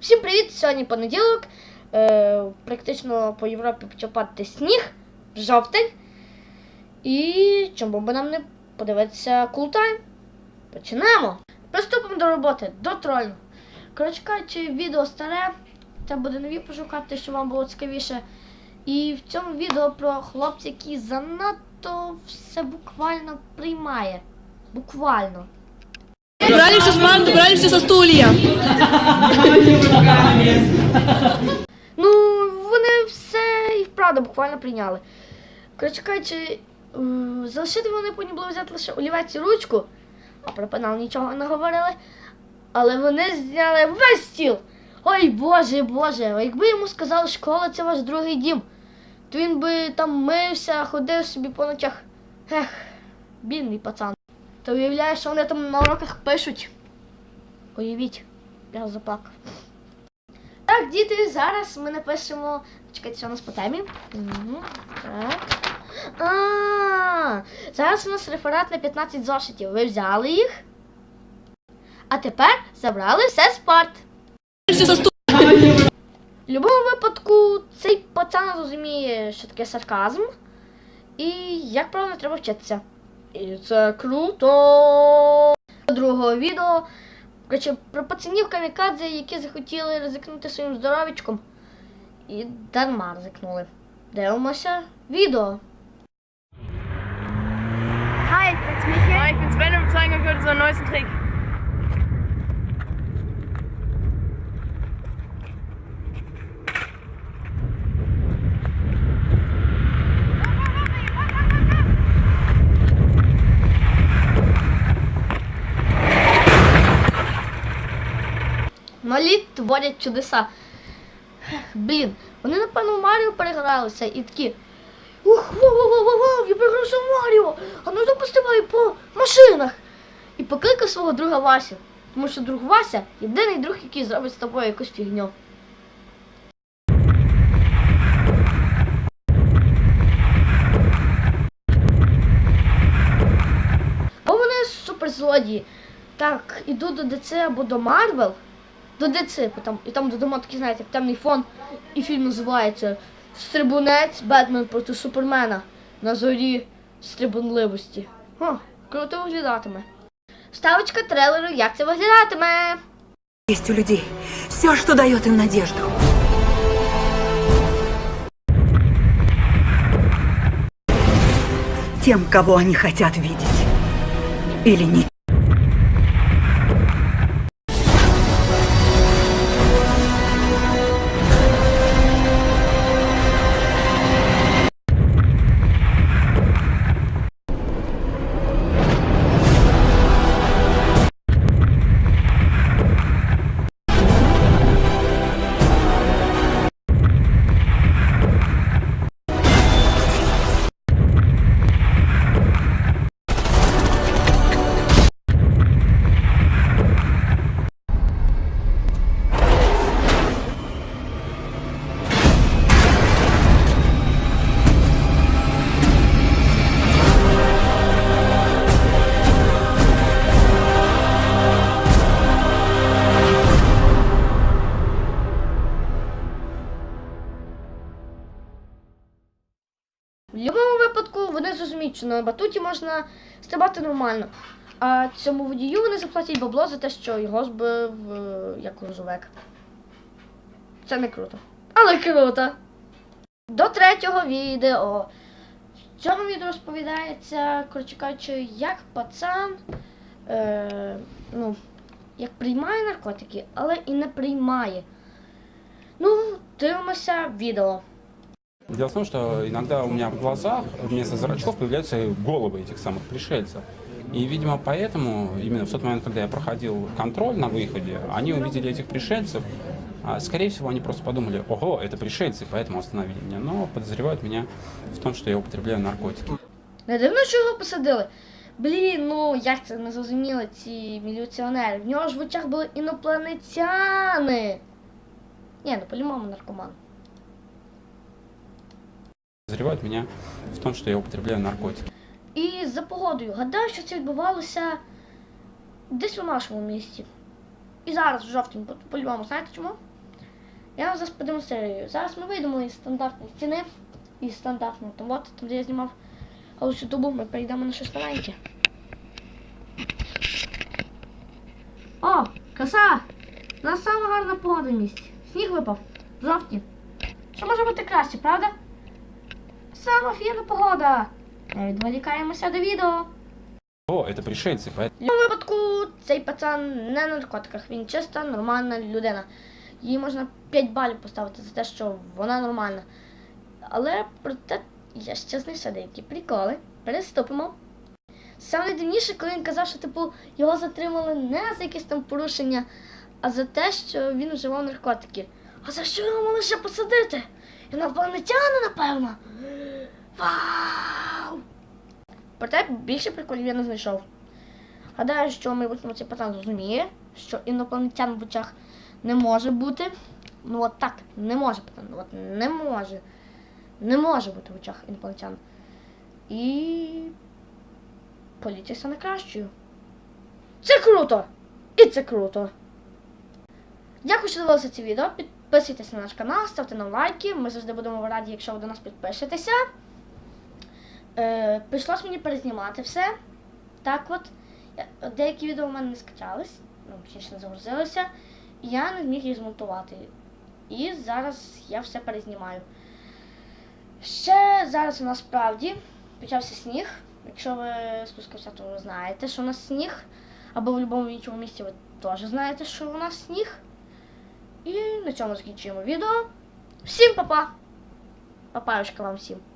Всім привіт! Сьогодні понеділок. Е, практично по Європі почав падати сніг, жовтень. І чому би нам не подивитися култайм? Почнемо! Приступимо до роботи, до тролю. Коротше кажучи, відео старе. Треба буде нові пошукати, щоб вам було цікавіше. І в цьому відео про хлопця, який занадто все буквально приймає. Буквально. Убрали все с мант, убрали все. Ну, вони все і вправду буквально прийняли. Коротше залишити вони повинні були взяти лише олівець ручку, а про пенал нічого не говорили. Але вони зняли весь стіл. Ой Боже, Боже, якби йому сказали, школа це ваш другий дім, то він би там мився, ходив собі по ночах. Ех, бідний пацан. Ти уявляєш, що вони там на уроках пишуть. Уявіть, я заплакав. Так, діти, зараз ми напишемо. Чекайте, що у нас по темі. Так. А, зараз у нас реферат на 15 зошитів. Ви взяли їх. А тепер забрали все з парт. В будь-якому випадку цей пацан розуміє, що таке сарказм. І як правильно треба вчитися. І це круто. Другого відео. Короче, про пацанів камікадзе, які захотіли ризикнути своїм здоров'ячком. І дарма ризикнули. Дивимося відео. Hi, it's Michael. Hi, ich bin Sven und wir zeigen euch heute unseren neuesten Trick. Малі творять чудеса. Блін, вони, напевно, в Маріо перегралися і такі. Ух, воу-воу-воу-воу, я перегрався в Маріо! А ну запустивай по машинах! І покликав свого друга Васю. Тому що друг Вася єдиний друг, який зробить з тобою якусь фігню. Бо вони суперзлодії. Так, іду до ДЦ або до Марвел. До бо там, і там додамо такий, знаєте, темний фон. І фільм називається Стрибунець Бетмен проти Супермена на зорі стрибунливості. О, круто виглядатиме. Ставочка трейлеру, як це виглядатиме. Есть у людей все, что дает им надежду. Тем, кого они хотят видеть. Или не. Випадку вони зрозуміють, що на батуті можна стрибати нормально. А цьому водію вони заплатять бабло за те, що його збив е, як грузовик. Це не круто. Але круто. До третього відео. В цьому відео розповідається, коротше кажучи, як пацан е, ну, як приймає наркотики, але і не приймає. Ну, дивимося відео. Дело в том, что иногда у меня в глазах вместо зрачков появляются головы этих самых пришельцев. И, видимо, поэтому, именно в тот момент, когда я проходил контроль на выходе, они увидели этих пришельцев. А, Скорее всего, они просто подумали, ого, это пришельцы, поэтому остановили меня. Но подозревают меня в том, что я употребляю наркотики. Не дивно, що його посадили. Блін, ну як це не зрозуміли ці міліціонери? В нього ж в очах були інопланетяни. Ні, ну по-любому наркоман. Подозревают меня в том, что я употребляю наркотики. І за погодою. Гадаю, що це відбувалося десь у нашому місті. І зараз в жовтні, по- по-любому, знаєте чому? Я вам зараз продемонструю. Зараз ми вийдемо із стандартної стіни, із стандартного там, от, там, де я знімав голос ютубу, ми перейдемо на щось. О, краса! У нас саме гарна погода в місті. Сніг випав. В жовтні. Що може бути краще, правда? Саме фіна погода. Не відволікаємося до відео. О, это пришельцы, поэтому... В цьому випадку цей пацан не на наркотиках, він чиста, нормальна людина. Їй можна 5 балів поставити за те, що вона нормальна. Але проте я ще знайшов деякі приколи. Переступимо. Саме найдивніше, коли він казав, що типу його затримали не за якісь там порушення, а за те, що він вживав наркотики. А за що його могли ще посадити? Інопланетяни, напевно. Вау! Проте більше приколів я не знайшов. Гадаю, що майбутньому цей пацан зрозуміє, що інопланетян в очах не може бути. Ну от так, не може пацан, от не може. Не може бути в очах інопланетян. І поліція стане кращою. Це круто! І це круто. Дякую, що дивилися це відео. Підписуйтесь на наш канал, ставте нам лайки. Ми завжди будемо раді, якщо ви до нас підпишетеся. Е, прийшлось мені перезнімати все. Так от. Деякі відео в мене не скачались, ну, точніше не загрузилися. І я не зміг їх змонтувати. І зараз я все перезнімаю. Ще зараз у нас справді почався сніг. Якщо ви спускався, то ви знаєте, що у нас сніг. Або в будь-якому іншому місці ви теж знаєте, що у нас сніг. І на цьому закінчуємо відео. Всім па-па! Папаюшка вам всім!